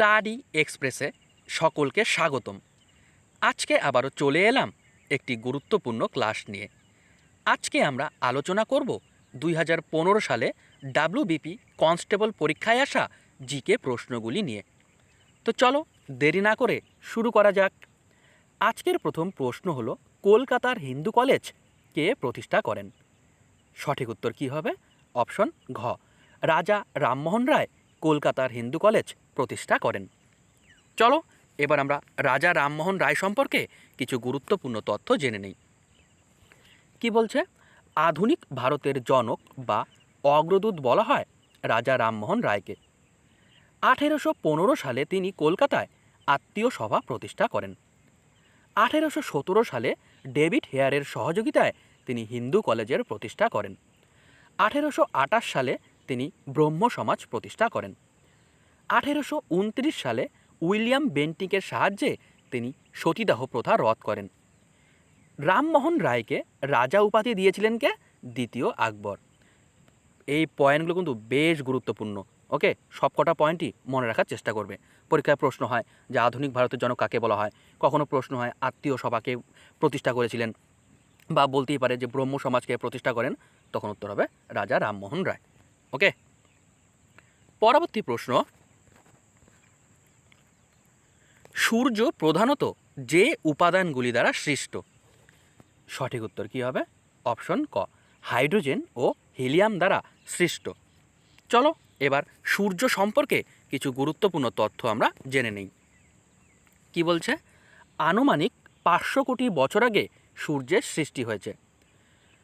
Study এক্সপ্রেসে সকলকে স্বাগতম। আজকে আবারও চলে এলাম একটি গুরুত্বপূর্ণ ক্লাস নিয়ে। আজকে আমরা আলোচনা করব দুই হাজার পনেরো সালে ডাব্লিউবিপি কনস্টেবল পরীক্ষায় আসা জিকে প্রশ্নগুলি নিয়ে। তো চলো দেরি না করে শুরু করা যাক। আজকের প্রথম প্রশ্ন হলো, কলকাতার হিন্দু কলেজ কে প্রতিষ্ঠা করেন? সঠিক উত্তর কী হবে? অপশন ঘ, রাজা রামমোহন রায়, কলকাতার হিন্দু কলেজ। প্রতিষ্ঠা করেন। চলো, এবার আমরা রাজা রামমোহন রায় সম্পর্কে কিছু গুরুত্বপূর্ণ তথ্য জেনে নেই। কি বলছে? আধুনিক ভারতের জনক বা অগ্রদূত বলা হয় রাজা রামমোহন রায়কে। আঠেরোশো পনেরো সালে তিনি কলকাতায় আত্মীয় সভা প্রতিষ্ঠা করেন। আঠেরোশো সতেরো সালে ডেভিড হেয়ারের সহযোগিতায় তিনি হিন্দু কলেজের প্রতিষ্ঠা করেন। আঠেরোশো আটাশ সালে তিনি ব্রহ্ম সমাজ প্রতিষ্ঠা করেন। আঠেরোশো উনত্রিশ সালে উইলিয়াম বেন্টিকের সাহায্যে তিনি সতীদাহ প্রথা রদ করেন। রামমোহন রায়কে রাজা উপাধি দিয়েছিলেন কে? দ্বিতীয় আকবর। এই পয়েন্টগুলো কিন্তু বেশ গুরুত্বপূর্ণ ওকে সব কটা পয়েন্টই মনে রাখার চেষ্টা করবে। পরীক্ষায় প্রশ্ন হয় যে আধুনিক ভারতের জনক কাকে বলা হয়? কখনো প্রশ্ন হয় আত্মীয় সভাকে প্রতিষ্ঠা করেছিলেন বা বলতেই পারে যে ব্রহ্ম সমাজকে প্রতিষ্ঠা করেন, তখন উত্তর হবে রাজা রামমোহন রায় ওকে পরবর্তী প্রশ্ন সূর্য প্রধানত যে উপাদানগুলি দ্বারা সৃষ্ট। সঠিক উত্তর কী হবে? অপশন ক, হাইড্রোজেন ও হিলিয়াম দ্বারা সৃষ্ট। চলো এবার সূর্য সম্পর্কে কিছু গুরুত্বপূর্ণ তথ্য আমরা জেনে নেই। কি বলছে? আনুমানিক পাঁচশো কোটি বছর আগে সূর্যের সৃষ্টি হয়েছে।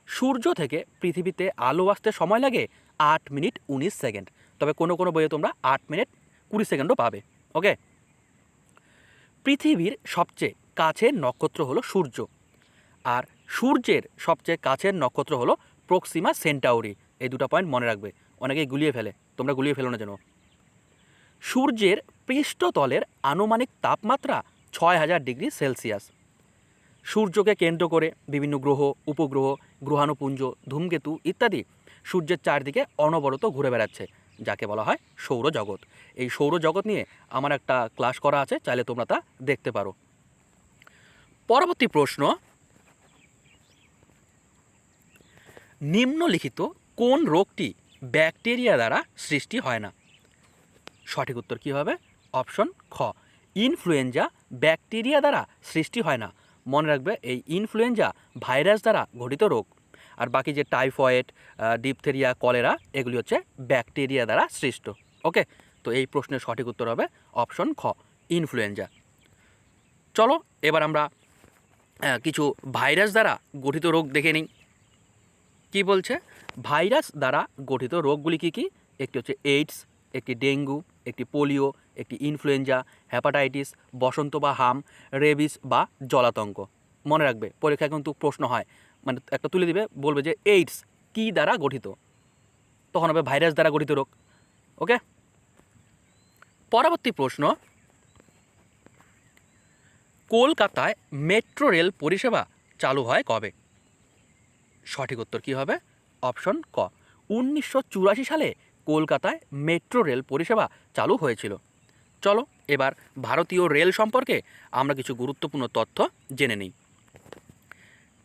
সূর্য থেকে পৃথিবীতে আলো আসতে সময় লাগে আট মিনিট উনিশ সেকেন্ড। তবে কোনো কোনো বইয়ে তোমরা আট মিনিট কুড়ি সেকেন্ডও পাবে। ওকে? পৃথিবীর সবচেয়ে কাছের নক্ষত্র হলো সূর্য। আর সূর্যের সবচেয়ে কাছের নক্ষত্র হলো প্রক্সিমা সেন্টাউরি। এই দুটো পয়েন্ট মনে রাখবে। অনেকেই গুলিয়ে ফেলে। তোমরা গুলিয়ে ফেলো না যেন। সূর্যের পৃষ্ঠতলের আনুমানিক তাপমাত্রা ছয় হাজার ডিগ্রি সেলসিয়াস। সূর্যকে কেন্দ্র করে বিভিন্ন গ্রহ, উপগ্রহ, গ্রহাণুপুঞ্জ, ধূমকেতু ইত্যাদি সূর্যের চারদিকে অনবরত ঘুরে বেড়াচ্ছে। যাকে বলা হয় সৌরজগৎ। এই সৌরজগৎ নিয়ে আমার একটা ক্লাস করা আছে, চাইলে তোমরা তা দেখতে পারো। পরবর্তী প্রশ্ন, নিম্নলিখিত কোন রোগটি ব্যাকটেরিয়া দ্বারা সৃষ্টি হয় না? সঠিক উত্তর কী হবে? অপশন খ, ইনফ্লুয়েঞ্জা ব্যাকটেরিয়া দ্বারা সৃষ্টি হয় না। মনে রাখবে, এই ইনফ্লুয়েঞ্জা ভাইরাস দ্বারা ঘটিত রোগ। আর বাকি যে টাইফয়েড ডিপথেরিয়া, কলেরা, এগুলি হচ্ছে ব্যাকটেরিয়া দ্বারা সৃষ্ট। ওকে? তো এই প্রশ্নের সঠিক উত্তর হবে অপশন খ, ইনফ্লুয়েঞ্জা। চলো, এবার আমরা কিছু ভাইরাস দ্বারা গঠিত রোগ দেখে নিই। কি বলছে? ভাইরাস দ্বারা গঠিত রোগগুলি কি কি? একটি হচ্ছে এইডস, একটি ডেঙ্গু, একটি পোলিও, একটি ইনফ্লুয়েঞ্জা হ্যাপাটাইটিস বসন্ত বা হাম, রেবিস বা জলাতঙ্ক। মনে রাখবে, পরীক্ষায় কিন্তু প্রশ্ন হয় মানে একটা তুলে দিবে, বলবে যে এইডস কি দ্বারা গঠিত? তখন হবে ভাইরাস দ্বারা গঠিত রোগ ওকে পরবর্তী প্রশ্ন, কলকাতায় মেট্রো রেল পরিষেবা চালু হয় কবে? সঠিক উত্তর কী হবে? অপশন ক। উনিশশো চুরাশি সালে কলকাতায় মেট্রো রেল পরিষেবা চালু হয়েছিল। চলো এবার ভারতীয় রেল সম্পর্কে আমরা কিছু গুরুত্বপূর্ণ তথ্য জেনে নিই।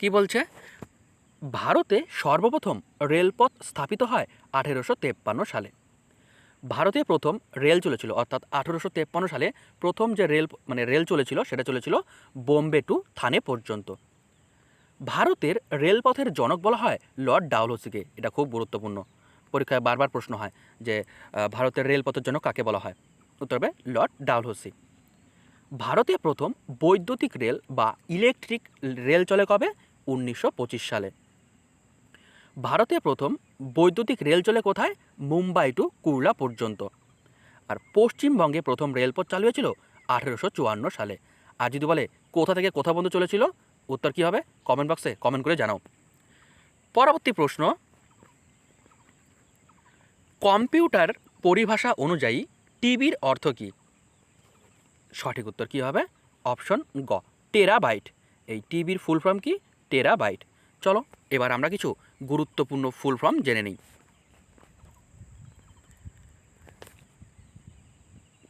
কি বলছে? ভারতে সর্বপ্রথম রেলপথ স্থাপিত হয় আঠেরোশো তেপ্পান্ন সালে। ভারতে প্রথম রেল চলেছিল, অর্থাৎ আঠেরোশো তেপ্পান্ন সালে প্রথম যে রেল মানে রেল চলেছিল, সেটা চলেছিল বোম্বে টু থানে পর্যন্ত। ভারতের রেলপথের জনক বলা হয় লর্ড ডাউলহসিকে এটা খুব গুরুত্বপূর্ণ। পরীক্ষায় বারবার প্রশ্ন হয় যে ভারতের রেলপথের জনক কাকে বলা হয়? উত্তর হবে লর্ড ডাউলহসি ভারতে প্রথম বৈদ্যুতিক রেল বা ইলেকট্রিক রেল চলে কবে? উনিশশো পঁচিশ সালে। ভারতে প্রথম বৈদ্যুতিক রেল চলে কোথায়? মুম্বাই টু কুর্লা পর্যন্ত। আর পশ্চিমবঙ্গে প্রথম রেলপথ চালু হয়েছিল আঠেরোশো চুয়ান্ন সালে। আর যদি বলে কোথা থেকে কোথা পর্যন্ত চলেছিল, উত্তর কী হবে? কমেন্ট বক্সে কমেন্ট করে জানাও। পরবর্তী প্রশ্ন, কম্পিউটার পরিভাষা অনুযায়ী টিবির অর্থ কী? সঠিক উত্তর কী হবে? অপশন গ, টেরাবাইট। এই টিবির ফুল ফর্ম কি? টেরাবাইট। চলো, এবার আমরা কিছু গুরুত্বপূর্ণ ফুল ফর্ম জেনে নিই।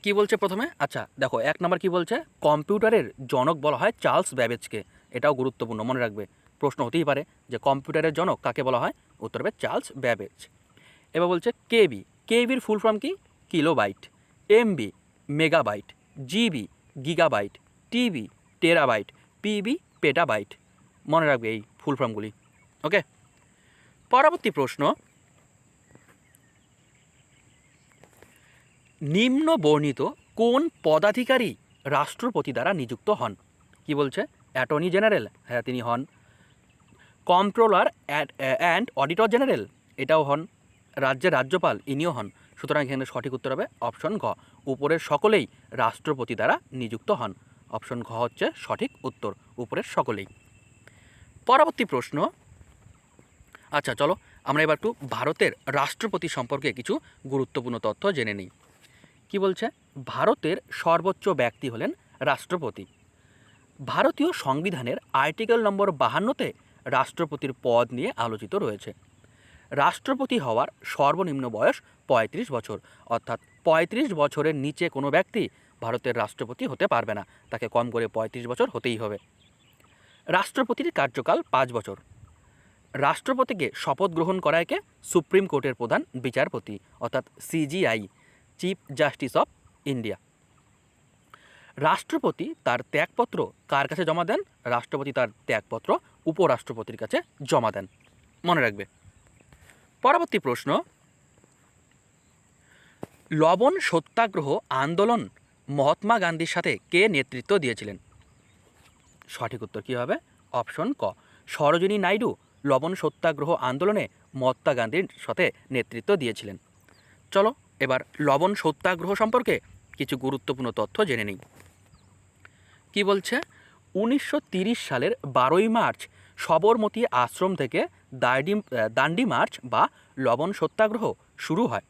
কি বলছে প্রথমে? আচ্ছা দেখো, এক নম্বর কি বলছে? কম্পিউটারের জনক বলা হয় চার্লস ব্যাবেজকে। এটাও গুরুত্বপূর্ণ, মনে রাখবে। প্রশ্ন হতেই পারে যে কম্পিউটারের জনক কাকে বলা হয়? উত্তর হবে চার্লস ব্যাবেজ। এবার বলছে কেবি। কেবির ফুল ফর্ম কি? Kilobyte. MB, megabyte. GB, gigabyte. TB, terabyte. PB, petabyte. মনে রাখবে এই ফুল ফর্মগুলি। ওকে? পরবর্তী প্রশ্ন। নিম্ন বর্ণিত কোন পদাধিকারী রাষ্ট্রপতি দ্বারা নিযুক্ত হন? কি বলছে? অ্যাটর্নি জেনারেল হ্যাঁ তিনি হন। কন্ট্রোলার অ্যান্ড অডিটর জেনারেল, এটাও হন। রাজ্যের রাজ্যপাল, ইনিও হন। সুতরাং এখানে সঠিক উত্তর হবে অপশন ঘ। উপরের সকলেই রাষ্ট্রপতি দ্বারা নিযুক্ত হন। অপশন ঘ হচ্ছে সঠিক উত্তর, উপরের সকলেই। পরবর্তী প্রশ্ন। আচ্ছা চলো আমরা এবার একটু ভারতের রাষ্ট্রপতি সম্পর্কে কিছু গুরুত্বপূর্ণ তথ্য জেনে নিই। কি বলছে? ভারতের সর্বোচ্চ ব্যক্তি হলেন রাষ্ট্রপতি। ভারতীয় সংবিধানের আর্টিকেল নম্বর বাহান্নতে রাষ্ট্রপতির পদ নিয়ে আলোচিত রয়েছে। রাষ্ট্রপতি হওয়ার সর্বনিম্ন বয়স পঁয়ত্রিশ বছর। অর্থাৎ পঁয়ত্রিশ বছরের নিচে কোনো ব্যক্তি ভারতের রাষ্ট্রপতি হতে পারবে না। তাকে কম করে পঁয়ত্রিশ বছর হতেই হবে। রাষ্ট্রপতির কার্যকাল পাঁচ বছর। রাষ্ট্রপতিকে শপথ গ্রহণ করায়কে সুপ্রিম কোর্টের প্রধান বিচারপতি, অর্থাৎ CJI chief justice of India রাষ্ট্রপতি তার ত্যাগপত্র কার কাছে জমা দেন? রাষ্ট্রপতি তার ত্যাগপত্র উপরাষ্ট্রপতির কাছে জমা দেন। মনে রাখবে। পরবর্তী প্রশ্ন। লবণ সত্যাগ্রহ আন্দোলন মহাত্মা গান্ধীর সাথে কে নেতৃত্ব দিয়েছিলেন? সঠিক উত্তর কী হবে? অপশন ক। সরোজিনী নাইডু লবণ সত্যাগ্রহ আন্দোলনে মহাত্মা গান্ধীর সাথে নেতৃত্ব দিয়েছিলেন। চলো এবার লবণ সত্যাগ্রহ সম্পর্কে কিছু গুরুত্বপূর্ণ তথ্য জেনে নিই। কি বলছে? উনিশশো সালের বারোই মার্চ সবরমতী আশ্রম থেকে দার্ডি দান্ডি মার্চ বা লবণ সত্যাগ্রহ শুরু হয়।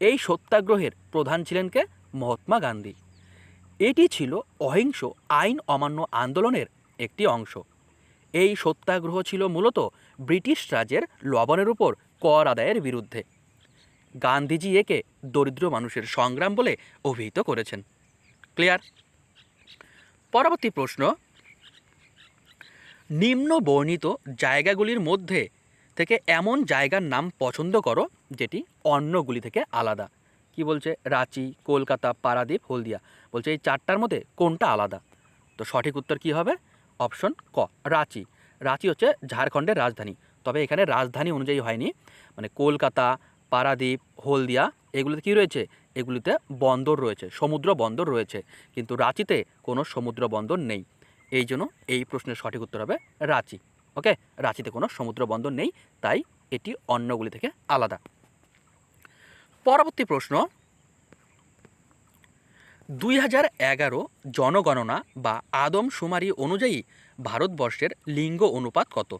এই সত্যাগ্রহের প্রধান ছিলেন কে? মহাত্মা গান্ধী। এটি ছিল অহিংস আইন অমান্য আন্দোলনের একটি অংশ। এই সত্যাগ্রহ ছিল মূলত ব্রিটিশ রাজের লবণের উপর কর আদায়ের বিরুদ্ধে। গান্ধীজি একে দরিদ্র মানুষের সংগ্রাম বলে অভিহিত করেছেন। ক্লিয়ার? পরবর্তী প্রশ্ন। নিম্ন বর্ণিত জায়গাগুলির মধ্যে থেকে এমন জায়গার নাম পছন্দ করো, যেটি অন্যগুলি থেকে আলাদা। কি বলছে? রাঁচি, কলকাতা, পারাদ্বীপ, হলদিয়া। বলছে এই চারটার মধ্যে কোনটা আলাদা? তো সঠিক উত্তর কি হবে? অপশন ক, রাঁচি। রাঁচি হচ্ছে ঝাড়খণ্ডের রাজধানী। তবে এখানে রাজধানী অনুযায়ী হয়নি। মানে কলকাতা, পারাদ্বীপ, হলদিয়া এগুলিতে কী রয়েছে? এগুলিতে বন্দর রয়েছে, সমুদ্র বন্দর রয়েছে। কিন্তু রাঁচিতে কোনো সমুদ্র বন্দর নেই। এই জন্য এই প্রশ্নের সঠিক উত্তর হবে রাঁচি। ওকে? রাঁচিতে কোনো সমুদ্র বন্দর নেই। তাই এটি অন্যগুলি থেকে আলাদা। পরবর্তী প্রশ্ন। দুই হাজার এগারো জনগণনা বা আদমশুমারি অনুযায়ী ভারতবর্ষের লিঙ্গ অনুপাত কত?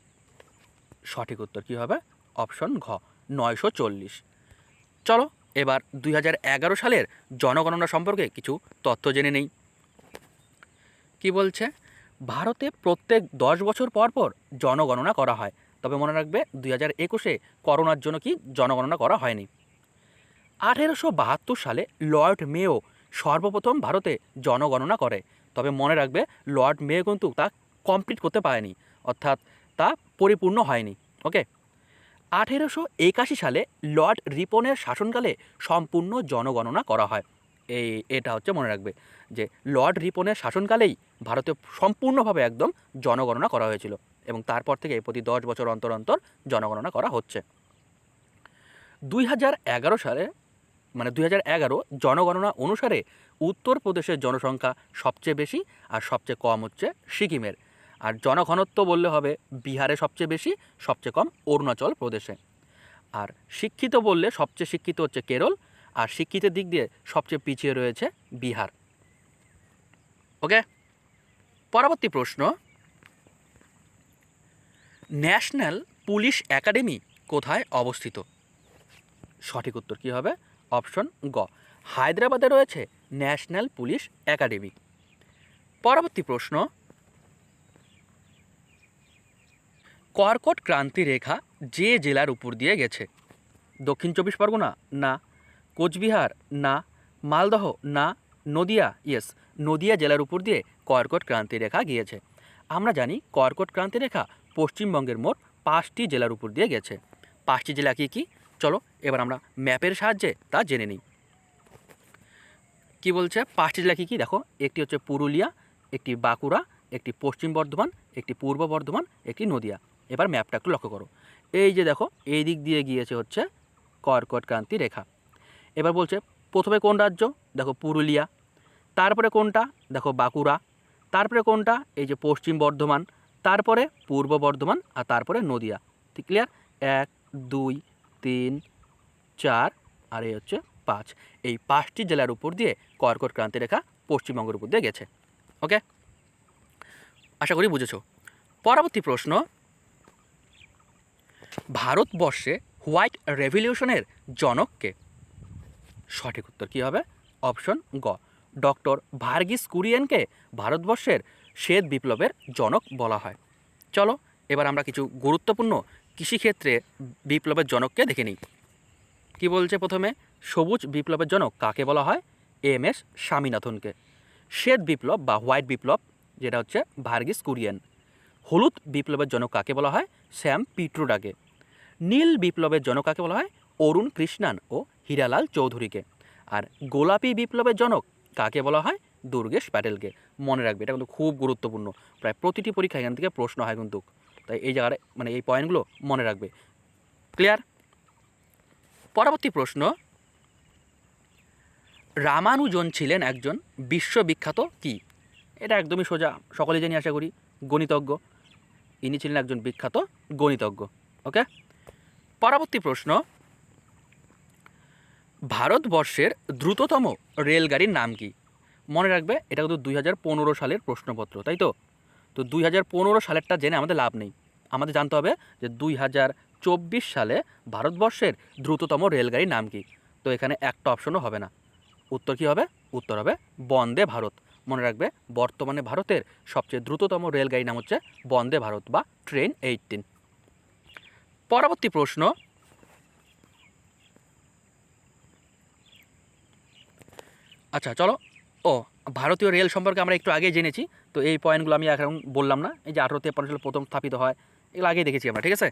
সঠিক উত্তর কী হবে? অপশন ঘ, নয়শো চল্লিশ। চলো, এবার দুই হাজার এগারো সালের জনগণনা সম্পর্কে কিছু তথ্য জেনে নেই। কি বলছে? ভারতে প্রত্যেক দশ বছর পর পর জনগণনা করা হয়। তবে মনে রাখবে, দুই হাজার একুশে করোনার জন্য কি জনগণনা করা হয়নি? আঠেরোশো বাহাত্তর সালে লর্ড মেও সর্বপ্রথম ভারতে জনগণনা করে। তবে মনে রাখবে, লর্ড মেও কিন্তু তা কমপ্লিট করতে পারেনি, অর্থাৎ তা পরিপূর্ণ হয়নি ওকে আঠেরোশো একাশি সালে লর্ড রিপনের শাসনকালে সম্পূর্ণ জনগণনা করা হয়। এই, এটা হচ্ছে মনে রাখবে যে, লর্ড রিপনের শাসনকালেই ভারতে সম্পূর্ণভাবে একদম জনগণনা করা হয়েছিল এবং তারপর থেকে প্রতি দশ বছর অন্তর অন্তর জনগণনা করা হচ্ছে। দুই হাজার এগারো সালে মানে দুই হাজার এগারো জনগণনা অনুসারে উত্তরপ্রদেশের জনসংখ্যা সবচেয়ে বেশি আর সবচেয়ে কম হচ্ছে সিকিমের। আর জনঘনত্ব বললে হবে বিহারে সবচেয়ে বেশি, সবচেয়ে কম অরুণাচল প্রদেশে। আর শিক্ষিত বললে সবচেয়ে শিক্ষিত হচ্ছে কেরল, আর শিক্ষিতের দিক দিয়ে সবচেয়ে পিছিয়ে রয়েছে বিহার। ওকে? পরবর্তী প্রশ্ন। ন্যাশনাল পুলিশ একাডেমি কোথায় অবস্থিত? সঠিক উত্তর কী হবে? অপশন গ। হায়দ্রাবাদে রয়েছে ন্যাশনাল পুলিশ একাডেমি। পরবর্তী প্রশ্ন। কর্কট ক্রান্তি রেখা যে জেলার উপর দিয়ে গেছে? দক্ষিণ চব্বিশ পরগনা? না। কোচবিহার? না। মালদহ? না। নদিয়া? ইয়েস, নদিয়া জেলার উপর দিয়ে কর্কট ক্রান্তি রেখা গিয়েছে। আমরা জানি কর্কট ক্রান্তি রেখা পশ্চিমবঙ্গের মোট পাঁচটি জেলার উপর দিয়ে গেছে। পাঁচটি জেলা কী কী? চলো, এবার আমরা ম্যাপের সাহায্যে তা জেনে নিই। কি বলছে? পাঁচটি জেলা কী কী? দেখো, একটি হচ্ছে পুরুলিয়া, একটি বাঁকুড়া, একটি পশ্চিম বর্ধমান, একটি পূর্ব বর্ধমান, একটি নদিয়া। এবার ম্যাপটা একটু লক্ষ্য করো। এই যে দেখো, এই দিক দিয়ে গিয়েছে হচ্ছে কর্কট ক্রান্তি রেখা। এবার বলছে, প্রথমে কোন রাজ্য? দেখো, পুরুলিয়া। তারপরে কোনটা? দেখো, বাঁকুড়া। তারপরে কোনটা? এই যে পশ্চিম বর্ধমান। তারপরে পূর্ব বর্ধমান আর তারপরে নদিয়া। ঠিক ক্লিয়ার এক, দুই তিন, চার আর এই হচ্ছে পাঁচ। এই পাঁচটি জেলার উপর দিয়ে কর্কট ক্রান্তি রেখা পশ্চিমবঙ্গের উপর দিয়ে গেছে। ওকে? আশা করি বুঝেছ। পরবর্তী প্রশ্ন। ভারতবর্ষে হোয়াইট রেভলিউশনের জনককে সঠিক উত্তর কী হবে? অপশন গ। ডক্টর ভার্গিস কুরিয়েনকে ভারতবর্ষের শ্বেত বিপ্লবের জনক বলা হয়। চলো, এবার আমরা কিছু গুরুত্বপূর্ণ কৃষিক্ষেত্রে বিপ্লবের জনককে দেখে নিই। কি বলছে প্রথমে? সবুজ বিপ্লবের জনক কাকে বলা হয়? এম এস স্বামীনাথনকে। শ্বেত বিপ্লব বা হোয়াইট বিপ্লব, যেটা হচ্ছে ভার্গিস কুরিয়েন। হলুদ বিপ্লবের জনক কাকে বলা হয়? শ্যাম পিট্রোডাকে। নীল বিপ্লবের জনক কাকে বলা হয়? অরুণ কৃষ্ণান ও হীরালাল চৌধুরীকে। আর গোলাপি বিপ্লবের জনক কাকে বলা হয়? দুর্গেশ প্যাটেলকে। মনে রাখবে, এটা কিন্তু খুব গুরুত্বপূর্ণ। প্রায় প্রতিটি পরীক্ষা এখান থেকে প্রশ্ন হয় কিন্তু। তাই এই জায়গায় মানে এই পয়েন্টগুলো মনে রাখবে। ক্লিয়ার পরবর্তী প্রশ্ন। রামানুজন ছিলেন একজন বিশ্ববিখ্যাত কি? এটা একদমই সোজা, সকলে জানি আশা করি, গণিতজ্ঞ। ইনি ছিলেন একজন বিখ্যাত গণিতজ্ঞ ওকে পরবর্তী প্রশ্ন। ভারতবর্ষের দ্রুততম রেলগাড়ির নাম কি? মনে রাখবে, এটা কিন্তু দুই হাজার পনেরো সালের প্রশ্নপত্র, তাই তো? তো দুই হাজার পনেরো সালেরটা জেনে আমাদের লাভ নেই। আমাদের জানতে হবে যে দুই হাজার চব্বিশ সালে ভারতবর্ষের দ্রুততম রেলগাড়ির নাম কি? তো এখানে একটা অপশনও হবে না। উত্তর কী হবে? উত্তর হবে বন্দে ভারত। মনে রাখবে বর্তমানে ভারতের সবচেয়ে দ্রুততম রেলগাড়ির নাম হচ্ছে বন্দে ভারত বা ট্রেন এইটিন পরবর্তী প্রশ্ন। আচ্ছা চলো। ও, ভারতীয় রেল সম্পর্কে আমরা একটু আগে জেনেছি, তো এই পয়েন্টগুলো আমি এখন বললাম না। এই যে আঠারো তেপ্পান্ন সালে প্রথম স্থাপিত হয় এগুলো আগেই দেখেছি আমরা, ঠিক আছে?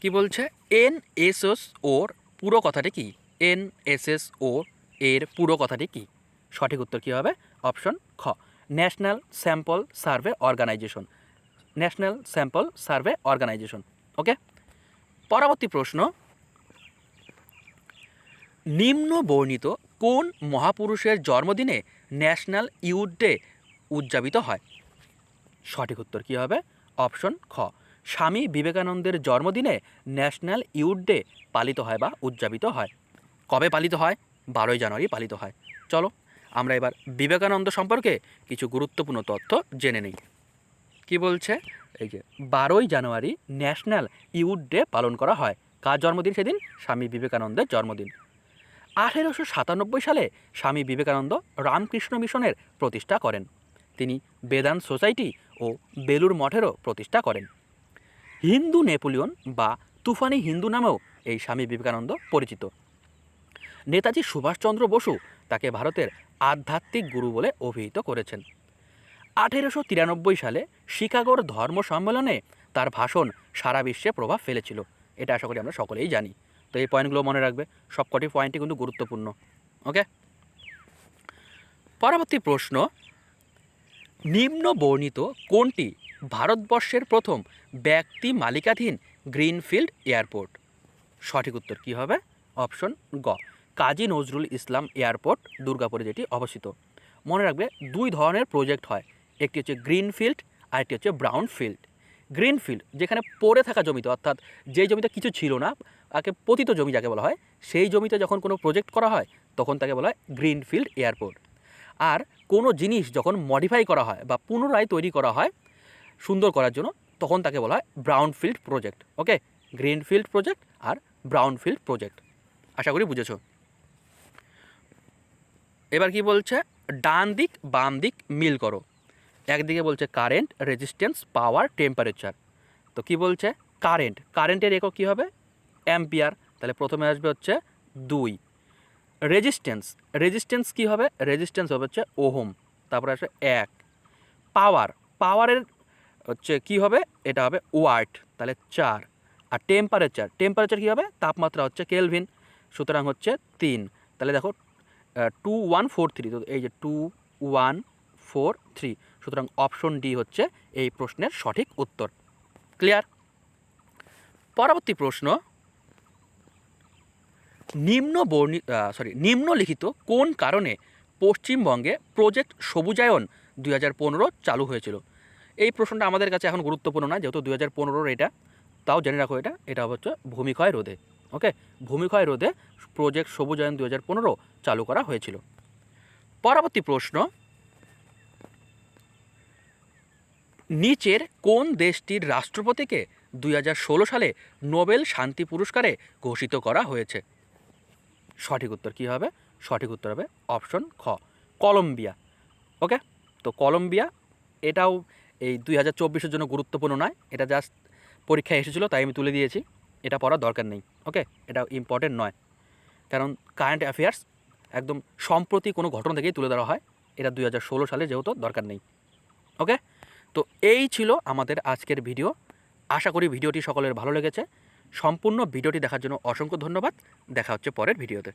কি বলছে? এন এস এস ওর পুরো কথাটি কি? এন এস এস ও এর পুরো কথাটি কি? সঠিক উত্তর কী হবে? অপশন খ। National sample survey organisation. National sample survey organisation. Okay? পরবর্তী প্রশ্ন। নিম্ন বর্ণিত কোন মহাপুরুষের জন্মদিনে ন্যাশনাল ইউথ ডে উদযাপিত হয়? সঠিক উত্তর কী হবে? অপশন খ। স্বামী বিবেকানন্দের জন্মদিনে ন্যাশনাল ইউথ ডে পালিত হয় বা উদযাপিত হয়। কবে পালিত হয়? বারোই জানুয়ারি পালিত হয়। চলো, আমরা এবার বিবেকানন্দ সম্পর্কে কিছু গুরুত্বপূর্ণ তথ্য জেনে নিই। কি বলছে? এই যে, বারোই জানুয়ারি ন্যাশনাল ইউথ ডে পালন করা হয়। কার জন্মদিন সেদিন? স্বামী বিবেকানন্দের জন্মদিন। আঠেরোশো সাতানব্বই সালে স্বামী বিবেকানন্দ রামকৃষ্ণ মিশনের প্রতিষ্ঠা করেন। তিনি বেদান্ত সোসাইটি ও বেলুর মঠেরও প্রতিষ্ঠা করেন। হিন্দু নেপোলিয়ন বা তুফানি হিন্দু নামেও এই স্বামী বিবেকানন্দ পরিচিত। নেতাজি সুভাষচন্দ্র বসু তাকে ভারতের আধ্যাত্মিক গুরু বলে অভিহিত করেছেন। আঠেরোশো তিরানব্বই সালে শিকাগোর ধর্ম সম্মেলনে তার ভাষণ সারা বিশ্বে প্রভাব ফেলেছিল। এটা আশা করি আমরা সকলেই জানি। তো এই পয়েন্টগুলো মনে রাখবে, সবকটি পয়েন্টই কিন্তু গুরুত্বপূর্ণ। ওকে পরবর্তী প্রশ্ন নিম্ন বর্ণিত কোনটি ভারতবর্ষের প্রথম ব্যক্তি মালিকাধীন গ্রিনফিল্ড এয়ারপোর্ট? সঠিক উত্তর কী হবে? অপশন গ। কাজী নজরুল ইসলাম এয়ারপোর্ট, দুর্গাপুরে যেটি অবস্থিত। মনে রাখবে, দুই ধরনের প্রজেক্ট হয়। একটি হচ্ছে গ্রিনফিল্ড আর একটি হচ্ছে ব্রাউন ফিল্ড গ্রিনফিল্ড, যেখানে পড়ে থাকা জমিতে, অর্থাৎ যে জমিতে কিছু ছিল না, তাকে পতিত জমি যাকে বলা হয়, সেই জমিতে যখন কোনো প্রজেক্ট করা হয়, তখন তাকে বলা হয় গ্রিনফিল্ড এয়ারপোর্ট। আর কোনো জিনিস যখন মডিফাই করা হয় বা পুনরায় তৈরি করা হয় সুন্দর করার জন্য, তখন তাকে বলা হয় brown field project okay green field project আর ব্রাউন ফিল্ড প্রজেক্ট আশা করি বুঝেছ? এবার কি বলছে? ডান দিক, বাম দিক মিল করো। একদিকে বলছে কারেন্ট রেজিস্ট্যান্স পাওয়ার টেম্পারেচার তো কি বলছে? কারেন্ট কারেন্টের একক কী হবে? অ্যাম্পিয়ার তাহলে প্রথমে আসবে হচ্ছে দুই। রেজিস্ট্যান্স। রেজিস্ট্যান্স কী হবে? রেজিস্ট্যান্স হবে হচ্ছে ওহম, তারপরে আসবে এক। পাওয়ার, পাওয়ারের হচ্ছে কি হবে? এটা হবে ওয়াট, তাহলে চার। আর টেম্পারেচার টেম্পারেচার কী হবে? তাপমাত্রা হচ্ছে কেলভিন, সুতরাং হচ্ছে তিন। তাহলে দেখো টু ওয়ান ফোর থ্রি তো এই যে টু ওয়ান ফোর থ্রি সুতরাং অপশন ডি হচ্ছে এই প্রশ্নের সঠিক উত্তর। ক্লিয়ার? পরবর্তী প্রশ্ন নিম্ন বর্ণি সরি নিম্নলিখিত কোন কারণে পশ্চিমবঙ্গে প্রজেক্ট সবুজায়ন দুই হাজার পনেরো চালু হয়েছিল? এই প্রশ্নটা আমাদের কাছে এখন গুরুত্বপূর্ণ না, যেহেতু দুই হাজার এটা, তাও জেনে রাখো এটা এটা হচ্ছে ভূমিক্ষয় রোধে ওকে ভূমিক্ষয় রোধে প্রজেক্ট সবুজায়ন দুই হাজার পনেরো চালু করা হয়েছিল। পরবর্তী প্রশ্ন, নিচের কোন দেশটির রাষ্ট্রপতিকে দুই হাজার ষোলো সালে নোবেল শান্তি পুরস্কারে ঘোষিত করা হয়েছে? সঠিক উত্তর কী হবে? সঠিক উত্তর হবে অপশন খ, কলম্বিয়া। ওকে? তো কলম্বিয়া, এটাও এই দুই হাজার চব্বিশের জন্য গুরুত্বপূর্ণ নয়। এটা জাস্ট পরীক্ষায় এসেছিল, তাই আমি তুলে দিয়েছি। এটা পড়ার দরকার নেই, ওকে? এটা ইম্পর্টেন্ট নয়। কারণ কারেন্ট অ্যাফেয়ার্স একদম সম্প্রতি কোনো ঘটনা থেকেই তুলে ধরা হয়। এটা দুই হাজার ষোলো সালে যেহেতু দরকার নেই, ওকে? তো এই ছিল আমাদের আজকের ভিডিও আশা করি ভিডিওটি সকলের ভালো লেগেছে। সম্পূর্ণ ভিডিওটি দেখার জন্য অসংখ্য ধন্যবাদ। দেখা হচ্ছে পরের ভিডিওতে।